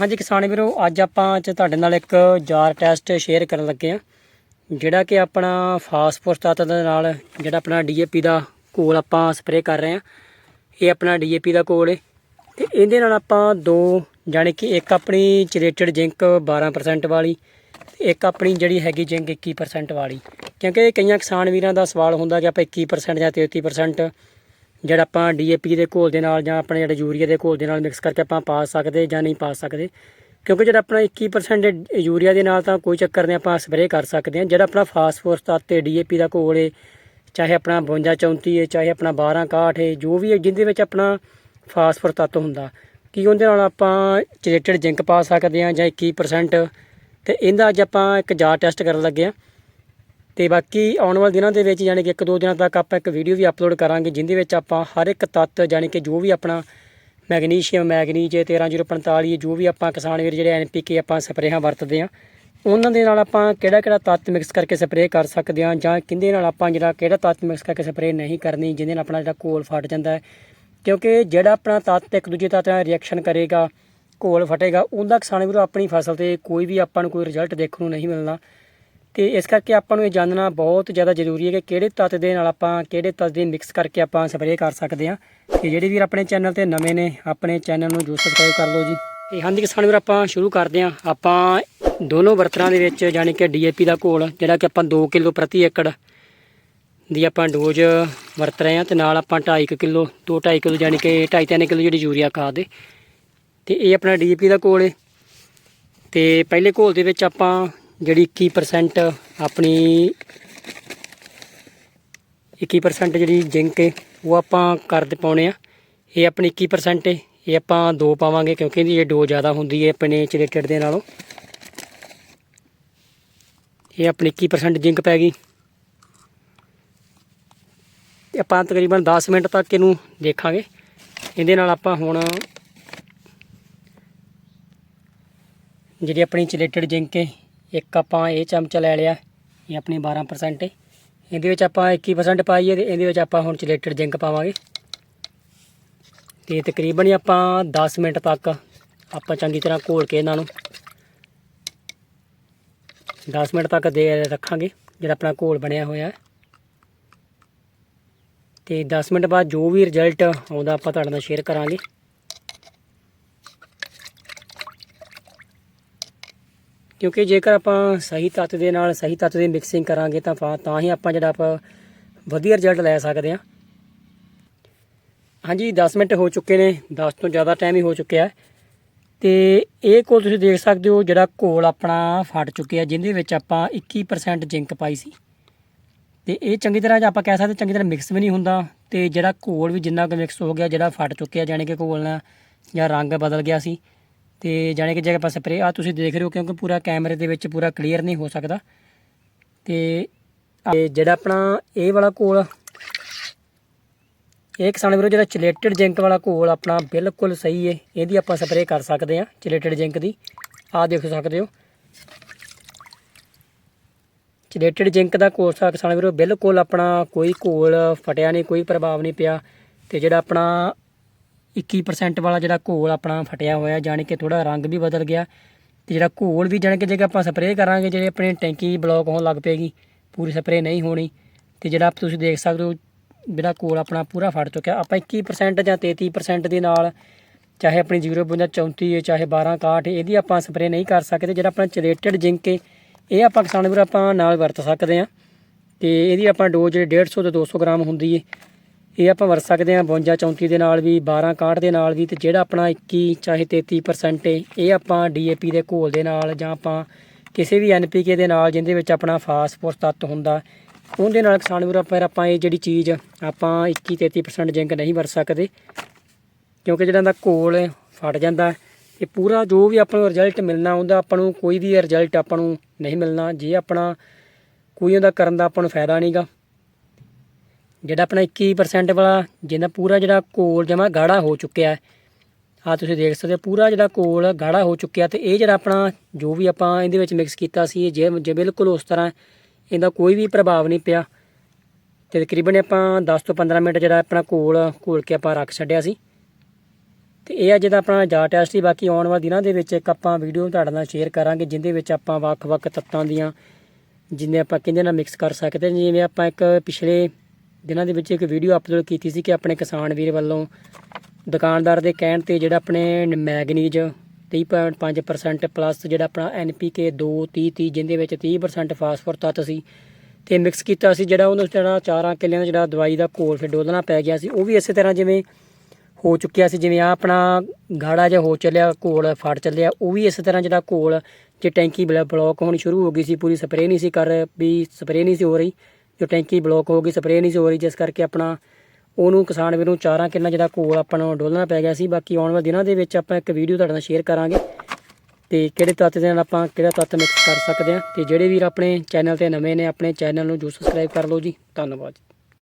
ਹਾਂਜੀ ਕਿਸਾਨ ਵੀਰੋ, ਅੱਜ ਆਪਾਂ 'ਚ ਤੁਹਾਡੇ ਨਾਲ ਇੱਕ ਜਾਰ ਟੈਸਟ ਸ਼ੇਅਰ ਕਰਨ ਲੱਗੇ ਆ ਜਿਹੜਾ ਕਿ ਆਪਣਾ ਫਾਸਫੋਰਸ ਤੱਤ ਦੇ ਨਾਲ ਜਿਹੜਾ ਆਪਣਾ ਡੀਏਪੀ ਦਾ ਘੋਲ ਆਪਾਂ ਸਪਰੇਅ ਕਰ ਰਹੇ ਆ ਇਹ ਆਪਣਾ ਡੀਏਪੀ ਦਾ ਕੋਲ ਹੈ ਤੇ ਇਹਦੇ ਨਾਲ ਆਪਾਂ ਦੋ ਜਾਣੀ ਕਿ ਇੱਕ ਆਪਣੀ ਚਿਰੇਟਡ ਜਿੰਕ 12% ਵਾਲੀ ਤੇ ਇੱਕ ਆਪਣੀ ਜਿਹੜੀ ਹੈਗੀ ਜਿੰਕ 21% ਵਾਲੀ। ਕਿਉਂਕਿ ਕਈਆਂ ਕਿਸਾਨ ਵੀਰਾਂ ਦਾ ਸਵਾਲ ਹੁੰਦਾ ਕਿ ਆਪਾਂ 21% ਜਾਂ 33% ਜਿਹੜਾ ਆਪਾਂ ਡੀਏਪੀ ਦੇ ਘੋਲ ਦੇ ਨਾਲ ਜਾਂ ਆਪਣੇ ਜਿਹੜੇ ਯੂਰੀਆ ਦੇ ਘੋਲ ਦੇ ਨਾਲ ਮਿਕਸ ਕਰਕੇ ਆਪਾਂ ਪਾ ਸਕਦੇ ਜਾਂ ਨਹੀਂ ਪਾ ਸਕਦੇ। ਕਿਉਂਕਿ ਜਿਹੜਾ ਆਪਣਾ 21% ਯੂਰੀਆ ਦੇ ਨਾਲ ਤਾਂ ਕੋਈ ਚੱਕਰ ਨਹੀਂ, ਆਪਾਂ ਸਪਰੇਅ ਕਰ ਸਕਦੇ ਹਾਂ। ਜਿਹੜਾ ਆਪਣਾ ਫਾਸਫੋਰਸ ਤੱਤ ਤੇ ਡੀਏਪੀ ਦਾ ਘੋਲ ਹੈ ਚਾਹੇ ਆਪਣਾ 52 34 ਹੈ ਚਾਹੇ ਆਪਣਾ 12 61 ਹੈ ਜੋ ਵੀ ਹੈ ਜਿਹਦੇ ਵਿੱਚ ਆਪਣਾ ਫਾਸਫੋਰਸ ਤੱਤ ਹੁੰਦਾ। ਕੀ ਉਹਦੇ ਨਾਲ ਆਪਾਂ ਚਿਰੇਟਡ ਜ਼ਿੰਕ ਪਾ ਸਕਦੇ ਹਾਂ ਜਾਂ 21% ਤੇ ਇਹਦਾ ਅੱਜ ਆਪਾਂ ਇੱਕ ਜਾਰ ਟੈਸਟ ਕਰਨ ਲੱਗੇ ਹਾਂ। ਤੇ ਬਾਕੀ ਆਉਣ ਵਾਲੇ ਦਿਨਾਂ ਦੇ ਵਿੱਚ ਯਾਨੀ ਕਿ ਇੱਕ ਦੋ ਦਿਨਾਂ ਤੱਕ ਆਪਾਂ ਇੱਕ ਵੀਡੀਓ ਵੀ ਅਪਲੋਡ ਕਰਾਂਗੇ, ਜਿੰਦੇ ਵਿੱਚ ਆਪਾਂ ਹਰ ਇੱਕ ਤੱਤ ਯਾਨੀ ਕਿ ਜੋ ਵੀ ਆਪਣਾ ਮੈਗਨੀਸ਼ੀਅਮ, ਮੈਗਨੀਜ 13045 ਜੋ ਵੀ ਆਪਾਂ ਕਿਸਾਨ ਵੀਰ ਜਿਹੜੇ ਐਨਪੀਕੇ ਆਪਾਂ ਸਪਰੇਹਾਂ ਵਰਤਦੇ ਆ ਉਹਨਾਂ ਦੇ ਨਾਲ ਆਪਾਂ ਕਿਹੜਾ ਕਿਹੜਾ ਤੱਤ ਮਿਕਸ ਕਰਕੇ ਸਪਰੇਅ ਕਰ ਸਕਦੇ ਆ ਜਾਂ ਕਿੰਦੇ ਨਾਲ ਆਪਾਂ ਜਿਹੜਾ ਕਿਹੜਾ ਤੱਤ ਮਿਕਸ ਕਰਕੇ ਸਪਰੇਅ ਨਹੀਂ ਕਰਨੀ ਜਿਹਦੇ ਨਾਲ ਆਪਣਾ ਜਿਹੜਾ ਘੋਲ ਫਟ ਜਾਂਦਾ ਹੈ। ਕਿਉਂਕਿ ਜਿਹੜਾ ਆਪਣਾ ਤੱਤ ਇੱਕ ਦੂਜੇ ਤੱਤ ਨਾਲ ਰਿਐਕਸ਼ਨ ਕਰੇਗਾ, ਘੋਲ ਫਟੇਗਾ, ਉਹਦਾ ਕਿਸਾਨ ਵੀਰੋ ਆਪਣੀ ਫਸਲ ਤੇ ਕੋਈ ਵੀ ਆਪਾਂ ਨੂੰ ਕੋਈ ਰਿਜ਼ਲਟ ਦੇਖਣ ਨੂੰ ਨਹੀਂ ਮਿਲਣਾ। ਤੇ ਇਸ ਕਰਕੇ ਆਪਾਂ ਨੂੰ ਇਹ ਜਾਣਨਾ ਬਹੁਤ ਜ਼ਿਆਦਾ ਜ਼ਰੂਰੀ ਹੈ ਕਿ ਕਿਹੜੇ ਤੱਤ ਦੇ ਨਾਲ ਆਪਾਂ ਕਿਹੜੇ ਤੱਤ ਦੇ ਮਿਕਸ ਕਰਕੇ ਆਪਾਂ ਸਪਰੇਅ ਕਰ ਸਕਦੇ ਹਾਂ। ਤੇ ਜਿਹੜੇ ਵੀਰ ਆਪਣੇ ਚੈਨਲ ਤੇ ਨਵੇਂ ਨੇ, ਆਪਣੇ ਚੈਨਲ ਨੂੰ ਜਰੂਰ ਸਬਸਕ੍ਰਾਈਬ ਕਰ ਲਓ ਜੀ। ਇਹ ਹਾਂਜੀ ਕਿਸਾਨ ਵੀਰ, ਆਪਾਂ ਸ਼ੁਰੂ ਕਰਦੇ ਹਾਂ। ਆਪਾਂ ਦੋਨੋਂ ਬਰਤਨਾਂ ਦੇ ਵਿੱਚ ਯਾਨੀ ਕਿ ਡੀਏਪੀ ਦਾ ਘੋਲ, ਜਿਹੜਾ ਕਿ ਆਪਾਂ 2 ਕਿਲੋ ਪ੍ਰਤੀ ਏਕੜ ਦੀ ਆਪਾਂ ਡੋਜ਼ ਵਰਤ ਰਹੇ ਹਾਂ ਤੇ ਨਾਲ ਆਪਾਂ 2.5 ਕਿਲੋ 2.5 ਕਿਲੋ ਯਾਨੀ ਕਿ 2.5 ਕਿਲੋ ਜਿਹੜੀ ਯੂਰੀਆ ਖਾਦ ਹੈ ਤੇ ਇਹ ਆਪਣਾ ਡੀਏਪੀ ਦਾ ਘੋਲ ਹੈ ਤੇ ਪਹਿਲੇ ਘੋਲ ਦੇ ਵਿੱਚ ਆਪਾਂ ਜਿਹੜੀ 21% ਆਪਣੀ 21% ਜਿਹੜੀ ਜਿੰਕ ਹੈ ਉਹ ਆਪਾਂ ਕਰ ਪਾਉਣੇ ਆ। ਇਹ ਆਪਣੀ 21% ਹੈ ਇਹ ਆਪਾਂ ਦੋ ਪਾਵਾਂਗੇ ਕਿਉਂਕਿ ਇਹਦੀ ਇਹ ਡੋ ਜ਼ਿਆਦਾ ਹੁੰਦੀ ਹੈ ਆਪਣੇ ਚਿਲੇਟਡ ਦੇ ਨਾਲੋਂ। ਇਹ ਆਪਣੀ 21% ਜਿੰਕ ਪੈ ਗਈ। ਤੇ ਆਪਾਂ ਤਕਰੀਬਨ 10 ਮਿੰਟ ਤੱਕ ਇਹਨੂੰ ਦੇਖਾਂਗੇ। ਇਹਦੇ ਨਾਲ ਆਪਾਂ ਹੁਣ ਜਿਹੜੀ ਆਪਣੀ ਚਿਲੇਟਡ ਜਿੰਕ ਹੈ ਇੱਕ ਆਪਾਂ ਇਹ ਚਮਚਾ ਲੈ ਲਿਆ, ਇਹ ਆਪਣੀ 12% ਹੈ ਇਹਦੇ ਵਿੱਚ ਆਪਾਂ 21% ਪਾਈ ਹੈ ਤੇ ਇਹਦੇ ਵਿੱਚ ਆਪਾਂ ਹੁਣ ਚਿਲੇਟਡ ਜਿੰਕ ਪਾਵਾਂਗੇ। ਤੇ ਤਕਰੀਬਨ ਹੀ ਆਪਾਂ 10 ਮਿੰਟ ਤੱਕ ਆਪਾਂ ਚੰਗੀ ਤਰ੍ਹਾਂ ਘੋਲ ਕੇ ਇਹਨਾਂ ਨੂੰ 10 ਮਿੰਟ ਤੱਕ ਦੇ ਰੱਖਾਂਗੇ, ਜਿਹੜਾ ਆਪਣਾ ਘੋਲ ਬਣਿਆ ਹੋਇਆ। ਹੈ ਤੇ 10 ਮਿੰਟ ਬਾਅਦ ਜੋ ਵੀ ਰਿਜ਼ਲਟ ਆਉਂਦਾ ਆਪਾਂ ਤੁਹਾਡੇ ਨਾਲ ਸ਼ੇਅਰ ਕਰਾਂਗੇ। ਕਿਉਂਕਿ ਜੇਕਰ ਆਪਾਂ ਸਹੀ ਤੱਤ ਦੇ ਨਾਲ ਸਹੀ ਤੱਤ ਦੀ ਮਿਕਸਿੰਗ ਕਰਾਂਗੇ ਤਾਂ ਤਾਂ ਹੀ ਆਪਾਂ ਜਿਹੜਾ ਆਪਾਂ ਵਧੀਆ ਰਿਜ਼ਲਟ ਲੈ ਸਕਦੇ ਹਾਂ। ਹਾਂਜੀ 10 ਮਿੰਟ ਹੋ ਚੁੱਕੇ ਨੇ 10 ਤੋਂ ਜ਼ਿਆਦਾ ਟਾਈਮ ਹੀ ਹੋ ਚੁੱਕਿਆ ਹੈ। ਤੇ ਇਹ ਕੋਲ ਤੁਸੀਂ ਦੇਖ ਸਕਦੇ ਹੋ ਜਿਹੜਾ ਘੋਲ ਆਪਣਾ ਫਟ ਚੁੱਕਿਆ, ਜਿਹਦੇ ਵਿੱਚ ਆਪਾਂ 21% ਜਿੰਕ ਪਾਈ ਸੀ। ਤੇ ਇਹ ਚੰਗੀ ਤਰ੍ਹਾਂ ਆਪਾਂ ਕਹਿ ਸਕਦੇ, ਚੰਗੀ ਤਰ੍ਹਾਂ ਮਿਕਸ ਵੀ ਨਹੀਂ ਹੁੰਦਾ ਤੇ ਜਿਹੜਾ ਘੋਲ ਵੀ ਜਿੰਨਾ ਕੁ ਮਿਕਸ ਹੋ ਗਿਆ, ਜਿਹੜਾ ਫਟ ਚੁੱਕਿਆ, ਜਾਣੀ ਕਿ ਘੋਲ ਨਾਲ ਜਾਂ ਰੰਗ ਬਦਲ ਗਿਆ ਸੀ ਤੇ ਜਾਣੀ ਕਿ ਜੇ ਆਪਾਂ ਸਪਰੇ ਆ ਤੁਸੀਂ ਦੇਖ ਰਹੇ ਹੋ ਕਿਉਂਕਿ ਪੂਰਾ ਕੈਮਰੇ ਦੇ ਵਿੱਚ ਪੂਰਾ ਕਲੀਅਰ ਨਹੀਂ ਹੋ ਸਕਦਾ। ਤੇ ਜਿਹੜਾ ਆਪਣਾ ਇਹ ਵਾਲਾ ਘੋਲ ਇਹ ਕਿਸਾਨ ਵੀਰੋ ਜਿਹੜਾ ਚਿਲੇਟਡ ਜਿੰਕ ਵਾਲਾ ਘੋਲ ਆਪਣਾ ਬਿਲਕੁਲ ਸਹੀ ਹੈ ਇਹਦੀ ਆਪਾਂ ਸਪਰੇਅ ਕਰ ਸਕਦੇ ਹਾਂ ਚਿਲੇਟਡ ਜਿੰਕ ਦੀ। ਆਹ ਦੇਖ ਸਕਦੇ ਹੋ। ਚਿਲੇਟਡ ਜਿੰਕ ਦਾ ਘੋਲ ਸਾ ਕਿਸਾਨ ਵੀਰੋ ਬਿਲਕੁਲ ਆਪਣਾ ਕੋਈ ਘੋਲ ਫਟਿਆ ਨਹੀਂ, ਕੋਈ ਪ੍ਰਭਾਵ ਨਹੀਂ ਪਿਆ। ਤੇ ਜਿਹੜਾ ਆਪਣਾ 21% ਵਾਲਾ ਜਿਹੜਾ ਘੋਲ ਆਪਣਾ ਫਟਿਆ ਹੋਇਆ, ਜਾਣੀ ਕਿ ਥੋੜਾ ਰੰਗ ਵੀ ਬਦਲ ਗਿਆ ਤੇ ਜਿਹੜਾ ਘੋਲ ਵੀ ਜਾਣੀ ਕਿ ਜੇ ਆਪਾਂ ਸਪਰੇਅ ਕਰਾਂਗੇ, ਜਿਹੜੇ ਆਪਣੀ ਟੈਂਕੀ ਬਲੌਕ ਹੋਣ ਲੱਗ ਪਏਗੀ, ਪੂਰੀ ਸਪਰੇਅ ਨਹੀਂ ਹੋਣੀ ਤੇ ਜਿਹੜਾ ਤੁਸੀਂ ਦੇਖ ਸਕਦੇ ਹੋ, ਜਿਹੜਾ ਘੋਲ ਆਪਣਾ ਪੂਰਾ ਫਟ ਚੁੱਕਿਆ, ਆਪਾਂ 21% ਜਾਂ 33% ਦੇ ਨਾਲ ਚਾਹੇ ਆਪਣੀ 0.34 ਹੈ, ਚਾਹੇ 1261 ਇਹਦੀ ਆਪਾਂ ਸਪਰੇਅ ਨਹੀਂ ਕਰ ਸਕਦੇ, ਜਿਹੜਾ ਆਪਣਾ ਚਿਲੇਟਡ ਜਿੰਕ ਹੈ, ਇਹ ਆਪਾਂ ਕਿਸਾਨ ਵੀਰ ਆਪਾਂ ਨਾਲ ਵਰਤ ਸਕਦੇ ਹਾਂ ਤੇ ਇਹਦੀ ਆਪਾਂ ਡੋਜ਼ 150 ਤੋਂ 200 ਗ੍ਰਾਮ ਹੁੰਦੀ ਹੈ ਇਹ ਆਪਾਂ ਵਰਤ ਸਕਦੇ ਹਾਂ 52 34 ਦੇ ਨਾਲ ਵੀ 12 61 ਦੇ ਨਾਲ ਵੀ ਤੇ ਜਿਹੜਾ ਆਪਣਾ 21 ਚਾਹੇ 33% ਏ, ਇਹ ਆਪਾਂ ਡੀਏਪੀ ਦੇ ਘੋਲ ਦੇ ਨਾਲ ਜਾਂ ਆਪਾਂ ਕਿਸੇ ਵੀ ਐਨਪੀਕੇ ਦੇ ਨਾਲ ਜਿੰਦੇ ਵਿੱਚ ਆਪਣਾ ਫਾਸਫੋਰਸ ਤੱਤ ਹੁੰਦਾ, ਉਹਦੇ ਨਾਲ ਕਿਸਾਨ ਵੀਰ ਆਪਾਂ ਆਪਾਂ ਇਹ ਜਿਹੜੀ ਚੀਜ਼ ਆਪਾਂ 21 33% ਜਿੰਕ ਨਹੀਂ ਵਰਤ ਸਕਦੇ, ਕਿਉਂਕਿ ਜਿਹੜਾ ਦਾ ਘੋਲ ਫਟ ਜਾਂਦਾ, ਇਹ ਪੂਰਾ ਜੋ ਵੀ ਆਪਾਂ ਨੂੰ ਰਿਜ਼ਲਟ ਮਿਲਣਾ ਉਹਦਾ ਆਪਾਂ ਨੂੰ ਕੋਈ ਵੀ ਰਿਜ਼ਲਟ ਆਪਾਂ ਨੂੰ ਨਹੀਂ ਮਿਲਣਾ, ਜੇ ਆਪਣਾ ਕੋਈ ਉਹਦਾ ਕਰਨ ਦਾ ਆਪਾਂ ਨੂੰ ਫਾਇਦਾ ਨਹੀਂਗਾ ਜਿਹੜਾ ਆਪਣਾ 21% ਵਾਲਾ, ਜਿਹਦਾ ਪੂਰਾ ਜਿਹੜਾ ਘੋਲ ਜਮਾ ਗਾੜਾ ਹੋ ਚੁੱਕਿਆ ਹੈ। ਆ ਤੁਸੀਂ ਦੇਖ ਸਕਦੇ ਹੋ, ਪੂਰਾ ਜਿਹੜਾ ਘੋਲ ਗਾੜਾ ਹੋ ਚੁੱਕਿਆ ਤੇ ਇਹ ਜਿਹੜਾ ਆਪਣਾ ਜੋ ਵੀ ਆਪਾਂ ਇਹਦੇ ਵਿੱਚ ਮਿਕਸ ਕੀਤਾ ਸੀ ਜੇ ਜੇ ਬਿਲਕੁਲ ਉਸ ਤਰ੍ਹਾਂ ਇਹਦਾ ਕੋਈ ਵੀ ਪ੍ਰਭਾਵ ਨਹੀਂ ਪਿਆ। ਤੇ ਤਕਰੀਬਨ ਆਪਾਂ 10 ਤੋਂ 15 ਮਿੰਟ ਜਿਹੜਾ ਆਪਣਾ ਘੋਲ ਘੋਲ ਕੇ ਆਪਾਂ ਰੱਖ ਛੱਡਿਆ ਸੀ। ਤੇ ਇਹ ਆ ਜਿਹਦਾ ਆਪਣਾ ਜਾ ਟੈਸਟ ਹੀ ਬਾਕੀ ਆਉਣ ਵਾਲੇ ਦਿਨਾਂ ਦੇ ਵਿੱਚ ਇੱਕ ਆਪਾਂ ਵੀਡੀਓ ਤੁਹਾਡੇ ਨਾਲ ਸ਼ੇਅਰ ਕਰਾਂਗੇ ਜਿੰਦੇ ਵਿੱਚ ਆਪਾਂ ਵੱਖ-ਵੱਖ ਤੱਤਾਂ ਦੀਆਂ, ਜਿੰਨੇ ਆਪਾਂ ਕਿਹਦੇ ਨਾਲ ਮਿਕਸ ਕਰ ਸਕਦੇ ਜਿਵੇਂ ਆਪਾਂ ਇੱਕ ਪਿਛਲੇ ਜਿਨ੍ਹਾਂ ਦੇ ਵਿੱਚ ਇੱਕ ਵੀਡੀਓ ਅਪਲੋਡ ਕੀਤੀ ਸੀ ਕਿ ਆਪਣੇ ਕਿਸਾਨ ਵੀਰ ਵੱਲੋਂ ਦੁਕਾਨਦਾਰ ਦੇ ਕਹਿਣ ਤੇ ਜਿਹੜਾ ਆਪਣੇ ਮੈਗਨੀਜ 30.5% ਪਲੱਸ ਜਿਹੜਾ ਆਪਣਾ NPK 2 30 30 ਜਿੰਦੇ ਵਿੱਚ 30% ਫਾਸਫੋਰ ਤੱਤ ਸੀ ਤੇ ਮਿਕਸ ਕੀਤਾ ਸੀ ਜਿਹੜਾ ਉਹਨੂੰ ਜਿਹੜਾ ਚਾਰਾਂ ਕਿੱਲਿਆਂ ਦਾ ਜਿਹੜਾ ਦਵਾਈ ਦਾ ਘੋਲ ਫਿਰ ਡੋਲਣਾ ਪੈ ਗਿਆ ਸੀ, ਉਹ ਵੀ ਇਸੇ ਤਰ੍ਹਾਂ ਜਿਵੇਂ ਹੋ ਚੁੱਕਿਆ ਸੀ, ਜਿਵੇਂ ਆ ਆਪਣਾ ਗਾੜਾ ਜਿਹਾ ਹੋ ਚੱਲਿਆ, ਘੋਲ ਫੜ ਚੱਲਿਆ, ਉਹ ਵੀ ਇਸੇ ਤਰ੍ਹਾਂ ਜਿਹੜਾ ਘੋਲ ਜੇ ਟੈਂਕੀ ਬਲ- ਬਲੌਕ ਹੋਣੀ ਸ਼ੁਰੂ ਹੋ ਗਈ ਸੀ, ਪੂਰੀ ਸਪਰੇਅ ਨਹੀਂ ਸੀ ਕਰ, ਵੀ ਸਪਰੇਅ ਨਹੀਂ ਸੀ ਹੋ ਰਹੀ। ਜੋ ਟੈਂਕੀ ਬਲੌਕ ਹੋ ਗਈ, ਸਪਰੇਅ ਨਹੀਂ ਸੀ ਹੋ ਰਹੀ, ਜਿਸ ਕਰਕੇ ਆਪਣਾ ਉਹਨੂੰ ਕਿਸਾਨ ਵੀਰ ਨੂੰ ਚਾਰਾਂ ਕਿੰਨਾ ਜਿਹੜਾ ਘੋਲ ਆਪਾਂ ਨੂੰ ਡੋਲਣਾ ਪੈ ਗਿਆ ਸੀ। ਬਾਕੀ ਆਉਣ ਵਾਲੇ ਦਿਨਾਂ ਦੇ ਵਿੱਚ ਆਪਾਂ ਇੱਕ ਵੀਡੀਓ ਤੁਹਾਡੇ ਨਾਲ ਸ਼ੇਅਰ ਕਰਾਂਗੇ ਤੇ ਕਿਹੜੇ ਤੱਤ ਦੇ ਨਾਲ ਆਪਾਂ ਕਿਹੜਾ ਤੱਤ ਮਿਕਸ ਕਰ ਸਕਦੇ ਹਾਂ। ਤੇ ਜਿਹੜੇ ਵੀਰ ਆਪਣੇ ਚੈਨਲ ਤੇ ਨਵੇਂ ਨੇ, ਆਪਣੇ ਚੈਨਲ ਨੂੰ ਜਰੂਰ ਸਬਸਕ੍ਰਾਈਬ ਕਰ ਲਓ ਜੀ। ਧੰਨਵਾਦ